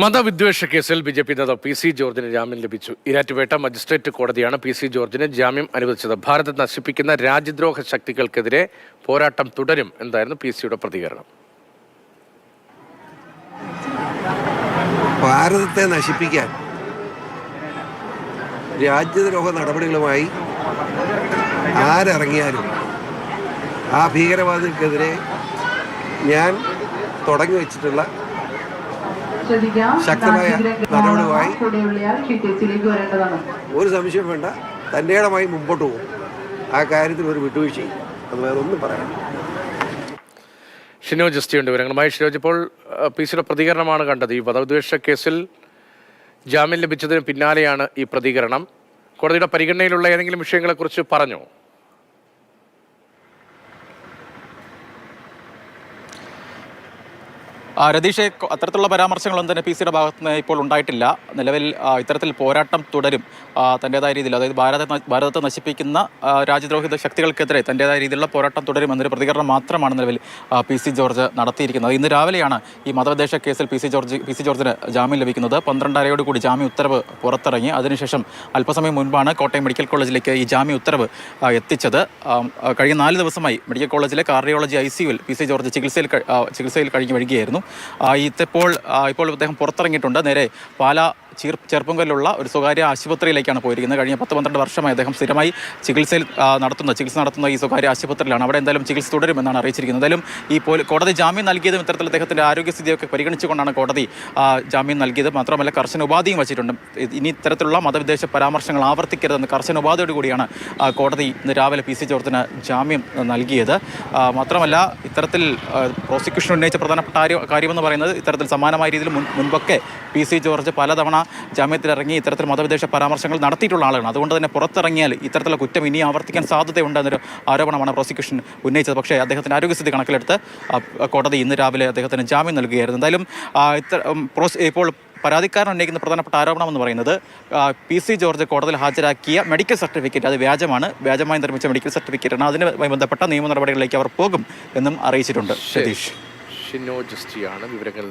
മതവിദ്വേഷ കേസിൽ B J P നേതാവ് P C ജോർജിന് ജാമ്യം ലഭിച്ചു. ഇരാറ്റുപേട്ട മജിസ്ട്രേറ്റ് കോടതിയാണ് പി സി ജോർജിന് ജാമ്യം അനുവദിച്ചത്. ഭാരതം നശിപ്പിക്കുന്ന രാജ്യദ്രോഹ ശക്തികൾക്കെതിരെ പോരാട്ടം തുടരും എന്തായിരുന്നു പി സിയുടെ പ്രതികരണം? ഭാരതത്തെ നശിപ്പിക്കാൻ രാജ്യദ്രോഹ നടപടികളുമായി ആരിറങ്ങിയാലും ആ ഭീകരവാദികൾക്കെതിരെ ഞാൻ തുടങ്ങി വെച്ചിട്ടുള്ള ശക്തമായ നടപടിയുമായി ഒരു സംശയം വേണ്ട. തന്റെടമായി മുമ്പോട്ട് പോകും. ആ കാര്യത്തിൽ ഒരു വിട്ടുവീഴ്ചയും അത് വേറെ ഒന്നും പറയാം ഷിനോ ജസ്റ്റിയുണ്ട് വിവരങ്ങളുമായി ഷിനോജ് ഇപ്പോൾ പി സിയുടെ പ്രതികരണമാണ് കണ്ടത്. ഈ മതവിദ്വേഷ കേസിൽ ജാമ്യം ലഭിച്ചതിന് പിന്നാലെയാണ് ഈ പ്രതികരണം. കോടതിയുടെ പരിഗണനയിലുള്ള ഏതെങ്കിലും വിഷയങ്ങളെക്കുറിച്ച് പറഞ്ഞോ? രതീഷെ അത്തരത്തിലുള്ള പരാമർശങ്ങളൊന്നും തന്നെ പി സിയുടെ ഭാഗത്ത് നിന്ന് ഇപ്പോൾ ഉണ്ടായിട്ടില്ല. നിലവിൽ ഇത്തരത്തിൽ പോരാട്ടം തുടരും. തന്റെതായ രീതിയിൽ അതായത് ഭാരത ഭാരതത്തെ നശിപ്പിക്കുന്ന രാജ്യദ്രോഹിത ശക്തികൾക്കെതിരെ തന്റേതായ രീതിയിലുള്ള പോരാട്ടം തുടരും എന്നൊരു പ്രതികരണം മാത്രമാണ് നിലവിൽ പി സി ജോർജ് നടത്തിയിരിക്കുന്നത്. ഇന്ന് രാവിലെയാണ് ഈ മതവിദ്വേഷ കേസിൽ P C George P C ജോർജിന് ജാമ്യം ലഭിക്കുന്നത്. പന്ത്രണ്ടരയോട് കൂടി ജാമ്യ ഉത്തരവ് പുറത്തിറങ്ങി. അതിനുശേഷം അല്പസമയം മുൻപാണ് കോട്ടയം മെഡിക്കൽ കോളേജിലേക്ക് ഈ ജാമ്യ ഉത്തരവ് എത്തിച്ചത്. കഴിഞ്ഞ നാല് ദിവസമായി മെഡിക്കൽ കോളേജിലെ കാർഡിയോളജി ഐ സിയുവിൽ പി സി ജോർജ് ചികിത്സയിൽ ചികിത്സയിൽ കഴിഞ്ഞ് വരികയായിരുന്നു. ആ, ഇപ്പോൾ ഇപ്പോൾ അദ്ദേഹം പുറത്തിറങ്ങിയിട്ടുണ്ട്. നേരെ പാലാ ചീർ ചെറുപ്പങ്കലിലുള്ള ഒരു സ്വകാര്യ ആശുപത്രിയിലേക്കാണ് പോയിരിക്കുന്നത്. കഴിഞ്ഞ പത്ത് പന്ത്രണ്ട് വർഷമായി അദ്ദേഹം സ്ഥിരമായി ചികിത്സയിൽ നടത്തുന്ന ചികിത്സ നടത്തുന്ന ഈ സ്വകാര്യ ആശുപത്രിയിലാണ്. അവിടെ എന്തായാലും ചികിത്സ തുടരുമെന്നാണ് അറിയിച്ചിരിക്കുന്നത്. എന്തായാലും ഈ കോടതി ജാമ്യം നൽകിയതും ഇത്തരത്തിൽ അദ്ദേഹത്തിന്റെ ആരോഗ്യസ്ഥിതിയൊക്കെ പരിഗണിച്ചുകൊണ്ടാണ് കോടതി ജാമ്യം നൽകിയത്. മാത്രമല്ല കർശന ഉപാധിയും വച്ചിട്ടുണ്ട്. ഇനി ഇത്തരത്തിലുള്ള മതവിദ്വേഷ പരാമർശങ്ങൾ ആവർത്തിക്കരുതെന്ന് കർശന ഉപാധിയോട് കൂടിയാണ് കോടതി ഇന്ന് രാവിലെ പി സി ജോർജിന് ജാമ്യം നൽകിയത്. മാത്രമല്ല ഇത്തരത്തിൽ പ്രോസിക്യൂഷൻ ഉന്നയിച്ച പ്രധാനപ്പെട്ട കാര്യ- കാര്യമെന്ന് പറയുന്നത് ഇത്തരത്തിൽ സമാനമായ രീതിയിൽ മുൻ മുൻപൊക്കെ പി സി ജോർജ് പലതവണ ജാമ്യത്തിലിറങ്ങി ഇത്തരത്തിൽ മതവിദ്വേഷ പരാമർശങ്ങൾ നടത്തിയിട്ടുള്ള ആളാണ് അതുകൊണ്ട് തന്നെ പുറത്തിറങ്ങിയാൽ ഇത്തരത്തിലുള്ള കുറ്റം ഇനി ആവർത്തിക്കാൻ സാധ്യതയുണ്ടെന്നൊരു ആരോപണമാണ് പ്രോസിക്യൂഷൻ ഉന്നയിച്ചത്. പക്ഷേ അദ്ദേഹത്തിന്റെ ആരോഗ്യസ്ഥിതി കണക്കിലെടുത്ത് കോടതി ഇന്ന് രാവിലെ അദ്ദേഹത്തിന് ജാമ്യം നൽകുകയായിരുന്നു. എന്തായാലും ഇപ്പോൾ പരാതിക്കാരൻ ഉന്നയിക്കുന്ന പ്രധാനപ്പെട്ട ആരോപണം എന്ന് പറയുന്നത് പി സി ജോർജ് കോടതിയിൽ ഹാജരാക്കിയ മെഡിക്കൽ സർട്ടിഫിക്കറ്റ് അത് വ്യാജമാണ് വ്യാജമായി നിർമ്മിച്ച മെഡിക്കൽ സർട്ടിഫിക്കറ്റ് ആണ് അതിനുമായി ബന്ധപ്പെട്ട നിയമ നടപടികളിലേക്ക് അവർ പോകും എന്നും അറിയിച്ചിട്ടുണ്ട്. സതീഷ്. വിവരങ്ങൾ